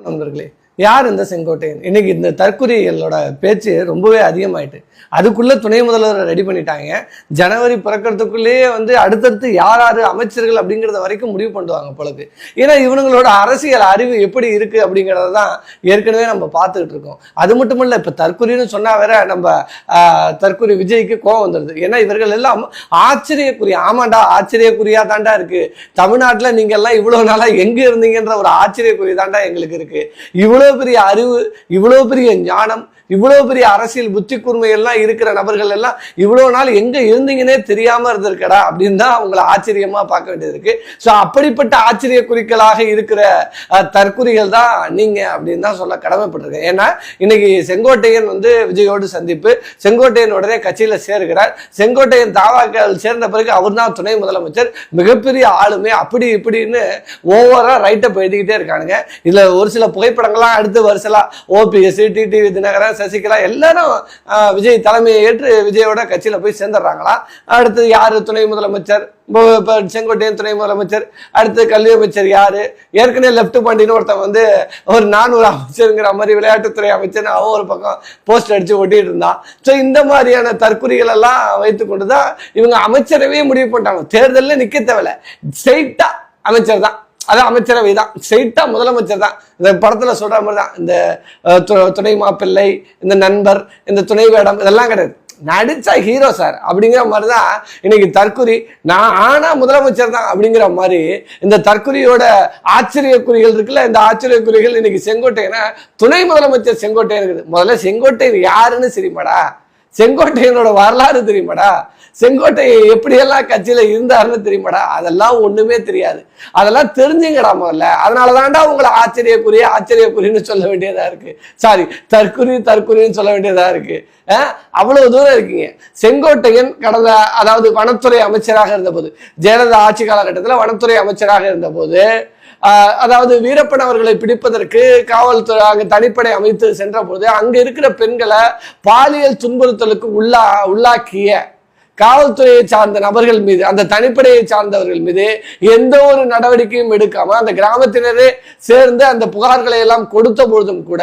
நண்பர்களே. யார் இந்த செங்கோட்டையன்? இன்னைக்கு இந்த தற்கொலைகளோட பேச்சு ரொம்பவே அதிகமாயிட்டு. அதுக்குள்ள துணை முதல்வரை ரெடி பண்ணிட்டாங்க. ஜனவரி பிறக்கிறதுக்குள்ளேயே வந்து அடுத்தடுத்து யார் யார் அமைச்சர்கள் அப்படிங்கிறத வரைக்கும் முடிவு பண்ணுவாங்க பொழுது ஏன்னா இவனுங்களோட அரசியல் அறிவு எப்படி இருக்கு அப்படிங்கிறத தான் ஏற்கனவே நம்ம பார்த்துக்கிட்டு இருக்கோம். அது மட்டும் இல்ல இப்ப தற்கொலைன்னு சொன்னா வேற நம்ம தற்கொலை விஜய்க்கு கோவம் வந்துடுது ஏன்னா இவர்கள் எல்லாம் ஆச்சரியக்குரிய ஆமாண்டா ஆச்சரியக்குரியா தாண்டா இருக்கு. தமிழ்நாட்டுல நீங்க எல்லாம் இவ்வளவு நாளா எங்க இருந்தீங்கன்ற ஒரு ஆச்சரியக்குரிய தாண்டா எங்களுக்கு இருக்கு. இவ்வளோ பெரிய அறிவு இவ்வளவு பெரிய ஞானம் இவ்வளவு பெரிய அரசியல் புத்தி கூர்மை எல்லாம் இருக்கிற நபர்கள் எல்லாம் இவ்வளவு நாள் எங்க இருந்தீங்கன்னே தெரியாம இருந்திருக்கடா அப்படின்னு தான் அவங்கள ஆச்சரியமா பார்க்க வேண்டியது இருக்கு. ஸோ அப்படிப்பட்ட ஆச்சரிய குறிக்களாக இருக்கிற தற்குறிகள் தான் நீங்க அப்படின்னு தான் சொல்ல கடமைப்பட்டிருக்கேன். ஏன்னா இன்னைக்கு செங்கோட்டையன் வந்து விஜயோடு சந்திப்பு. செங்கோட்டையன் உடனே கட்சியில சேருகிறார். செங்கோட்டையன் தாவாக்கள் சேர்ந்த பிறகு அவர் தான் துணை முதலமைச்சர். மிகப்பெரிய ஆளுமை. அப்படி இப்படின்னு ஓவரா ரைட்டப் எழுதிக்கிட்டே இருக்கானுங்க. இதுல ஒரு சில புகைப்படங்கள்லாம் அடுத்து வருஷலா ஓபிஎஸ் டிடிவி தினகரன் சசிகலா எல்லாரும் விஜய் தலைமையை ஏற்று விஜயோட கட்சியில் போய் சேர்ந்துடுறாங்களா? அடுத்து யார் துணை முதலமைச்சர்? இப்போ செங்கோட்டையன் துணை முதலமைச்சர். அடுத்து கல்வி அமைச்சர் யார்? ஏற்கனவே லெஃப்ட் பாண்டின்னு ஒருத்தன் வந்து ஒரு நானூறு அமைச்சருங்கிற மாதிரி விளையாட்டுத்துறை அமைச்சர் அவன் ஒரு பக்கம் போஸ்ட் அடித்து ஒட்டிகிட்டு இருந்தான். ஸோ இந்த மாதிரியான தற்குறிகள் எல்லாம் வைத்துக்கொண்டு தான் இவங்க அமைச்சரவே முடிவு பண்ணிட்டாங்க. தேர்தலில் நிற்க தேவையில்ல. ஸ்ட்ரைட்டாக அமைச்சர் தான். அது அமைச்சரவை தான். ஸ்ட்ரைட்டா முதலமைச்சர் தான். இந்த படத்துல சொல்ற மாதிரி தான். இந்த து- துணை மாப்பிள்ளை இந்த நண்பர் இந்த துணை வேடம் இதெல்லாம் கிடையாது. நடிச்சா ஹீரோ சார் அப்படிங்கிற மாதிரி தான் இன்னைக்கு தற்குறி நான் ஆனா முதலமைச்சர் தான் அப்படிங்கிற மாதிரி இந்த தற்குறியோட ஆச்சரியக்குறிகள் இருக்குல்ல இந்த ஆச்சரியக்குறிகள் இன்னைக்கு செங்கோட்டையனை துணை முதலமைச்சர் செங்கோட்டையன் இருக்குது. முதல்ல செங்கோட்டையன் யாருன்னு சரிமாடா செங்கோட்டையனோட வரலாறு தெரியுமாடா? செங்கோட்டையை எப்படியெல்லாம் கட்சியில இருந்தாருன்னு தெரியுமாடா? அதெல்லாம் ஒண்ணுமே தெரியாது. அதெல்லாம் தெரிஞ்சுங்கடா முதல்ல. அதனால தான்டா உங்களை ஆச்சரியக்குரிய ஆச்சரியக்குறின்னு சொல்ல வேண்டியதா இருக்கு. சாரி தற்குறி தற்குறின்னு சொல்ல வேண்டியதா இருக்கு. அஹ், அவ்வளவு தூரம் இருக்கீங்க. செங்கோட்டையன் கடந்த அதாவது வனத்துறை அமைச்சராக இருந்தபோது ஜெயலலிதா ஆட்சி காலகட்டத்தில் வனத்துறை அமைச்சராக இருந்தபோது அதாவது வீரப்பன் அவர்களை பிடிப்பதற்கு காவல்துறை அங்கு தனிப்படை அமைத்து சென்ற போது அங்கு இருக்கிற பெண்களை பாலியல் துன்புறுத்தலுக்கு உள்ளா உள்ளாக்கிய காவல்துறையை சார்ந்த நபர்கள் மீது அந்த தனிப்படையை சார்ந்தவர்கள் மீது எந்த ஒரு நடவடிக்கையும் எடுக்காம அந்த கிராமத்தினரே சேர்ந்து அந்த புகார்களை எல்லாம் கொடுத்த பொழுதும் கூட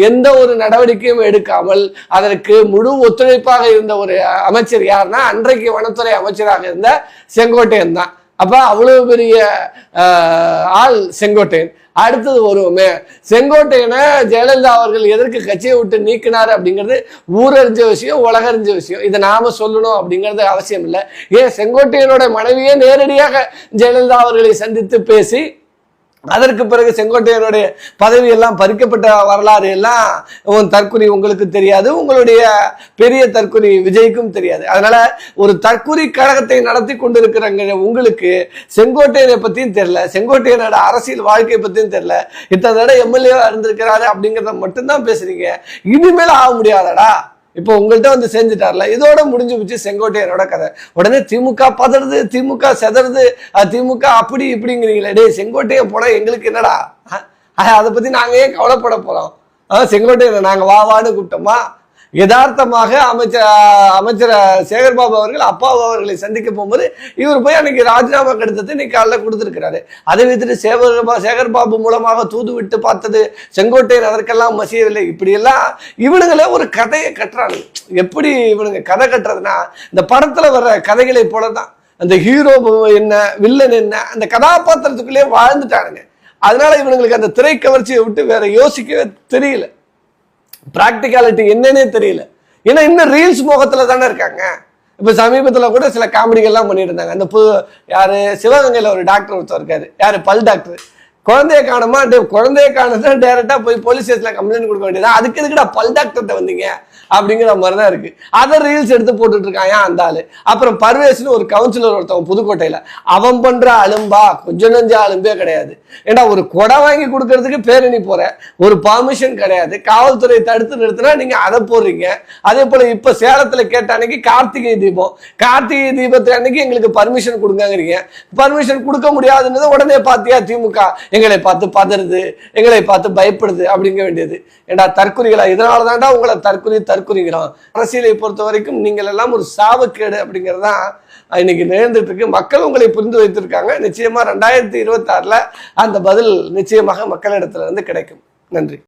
எந்த ஒரு நடவடிக்கையும் எடுக்காமல் அதற்கு முழு ஒத்துழைப்பாக இருந்த ஒரு அமைச்சர் யாருன்னா அன்றைக்கு வனத்துறை அமைச்சராக இருந்த செங்கோட்டையன் தான். அப்போ அவ்வளவு பெரிய ஆள் செங்கோட்டையன். அடுத்தது வருவோமே செங்கோட்டையனை ஜெயலலிதா அவர்கள் எதற்கு கட்சியை விட்டு நீக்கினார் அப்படிங்கிறது ஊரறிஞ்ச விஷயம் உலகறிஞ்ச விஷயம். இதை நாம சொல்லணும் அப்படிங்கிறது அவசியம் இல்லை ஏன் செங்கோட்டையனோட மனைவியே நேரடியாக ஜெயலலிதா அவர்களை சந்தித்து பேசி அதற்கு பிறகு செங்கோட்டையனுடைய பதவி எல்லாம் பறிக்கப்பட்ட வரலாறு எல்லாம் உன் தற்குறி உங்களுக்கு தெரியாது உங்களுடைய பெரிய தற்குறி விஜய்க்கும் தெரியாது. அதனால ஒரு தற்குறி கழகத்தை நடத்தி கொண்டிருக்கிறங்க உங்களுக்கு செங்கோட்டையனை பத்தியும் தெரியல செங்கோட்டையனோட அரசியல் வாழ்க்கையை பத்தியும் தெரியல. இத்தனை தடவை எம்எல்ஏவா இருந்திருக்கிறாரு அப்படிங்கிறத மட்டும்தான் பேசுறீங்க. இனிமேல் ஆக முடியாதடா. இப்போ உங்கள்கிட்ட வந்து செஞ்சுட்டார்ல இதோட முடிஞ்சு போச்சு செங்கோட்டையனோட கதை. உடனே திமுக பதறது திமுக செதறது திமுக அப்படி இப்படிங்கிறீங்களே. டேய் செங்கோட்டையன் போனா எங்களுக்கு என்னடா? அதை பத்தி நாங்க ஏன் கவலைப்பட போறோம்? அஹ் செங்கோட்டையனை நாங்க வா வான்னு கூப்பிட்டோமா? யதார்த்தமாக அமைச்சர் அமைச்சர் சேகர்பாபு அவர்கள் அப்பாவு அவர்களை சந்திக்க போகும்போது இவர் போய் அன்னைக்கு ராஜினாமா கடிதத்தை இன்னைக்கு காலைல கொடுத்துருக்கிறாரு. அதை வைத்துட்டு சேகர்பா சேகர்பாபு மூலமாக தூது விட்டு பார்த்தது செங்கோட்டையன் அதற்கெல்லாம் மசியவில்லை. இப்படியெல்லாம் இவனுங்களே ஒரு கதையை கட்டுறானுங்க. எப்படி இவனுங்க கதை கட்டுறதுன்னா இந்த படத்தில் வர்ற கதைகளை போல தான் அந்த ஹீரோ என்ன வில்லன் என்ன அந்த கதாபாத்திரத்துக்குள்ளேயே வாழ்ந்துட்டானுங்க. அதனால இவனுங்களுக்கு அந்த திரை கவர்ச்சியை விட்டு வேற யோசிக்கவே தெரியல. ப்ராக்டிகாலிட்டி என்னன்னே தெரியல. ஏன்னா இன்னும் ரீல்ஸ் மோகத்துல தானே இருக்காங்க. இப்போ சமீபத்தில் கூட சில காமெடிகள்லாம் பண்ணிட்டு இருந்தாங்க. அந்த புது யார் சிவகங்கையில் ஒரு டாக்டர் ஒருத்தர் இருக்காரு. யார்? பல் டாக்டர் குழந்தைய காணுமா? டே குழந்தைய காணுதா டேரெக்டாக போய் போலீஸ் ஸ்டேஷனில் கம்ப்ளைண்ட் கொடுக்க வேண்டியதான் அதுக்கு எதுக்குடா பல் டாக்டர்கிட்ட வந்தீங்க? அப்படிங்கிற மாதிரி தான் இருக்கு. அதை ரீல்ஸ் எடுத்து போட்டுட்டு இருக்கான் ஏன் அந்த ஆளு? அப்புறம் பர்வேஸ்னு ஒரு கவுன்சிலர் ஒருத்தவன் புதுக்கோட்டையில. அவன் பண்ற அலும்பா? கொஞ்சம் நஞ்ச அலும்பே கிடையாது. ஏன்னா ஒரு கொடை வாங்கி கொடுக்கறதுக்கு பேரணி போற? ஒரு பர்மிஷன் கிடையாது. காவல்துறை தடுத்து நிறுத்தினா நீங்க அதை போடுறீங்க. அதே போல இப்ப சேலத்துல கேட்ட அன்னைக்கு கார்த்திகை தீபம். கார்த்திகை தீபத்தை அன்னைக்கு எங்களுக்கு பர்மிஷன் கொடுங்கங்கிறீங்க. பர்மிஷன் கொடுக்க முடியாதுன்னு உடனே பாத்தியா திமுக? எங்களை பார்த்து பதறுது. எங்களை பார்த்து பயப்படுது அப்படிங்க வேண்டியது. ஏன்டா தற்கொலைகளா? இதனால தான்டா உங்களை தற்கொலை தற்குறிங்கிறோம் அரசியலை பொறுத்த வரைக்கும் நீங்கள் எல்லாம் ஒரு சாவுக்கேடு அப்படிங்கறதுதான் இன்னைக்கு நேர்ந்துட்டு இருக்கு. மக்கள் உங்களை புரிந்து வைத்திருக்காங்க. நிச்சயமா ரெண்டாயிரத்தி இருபத்தி ஆறுல அந்த பதில் நிச்சயமாக மக்களிடத்துல இருந்து கிடைக்கும். நன்றி.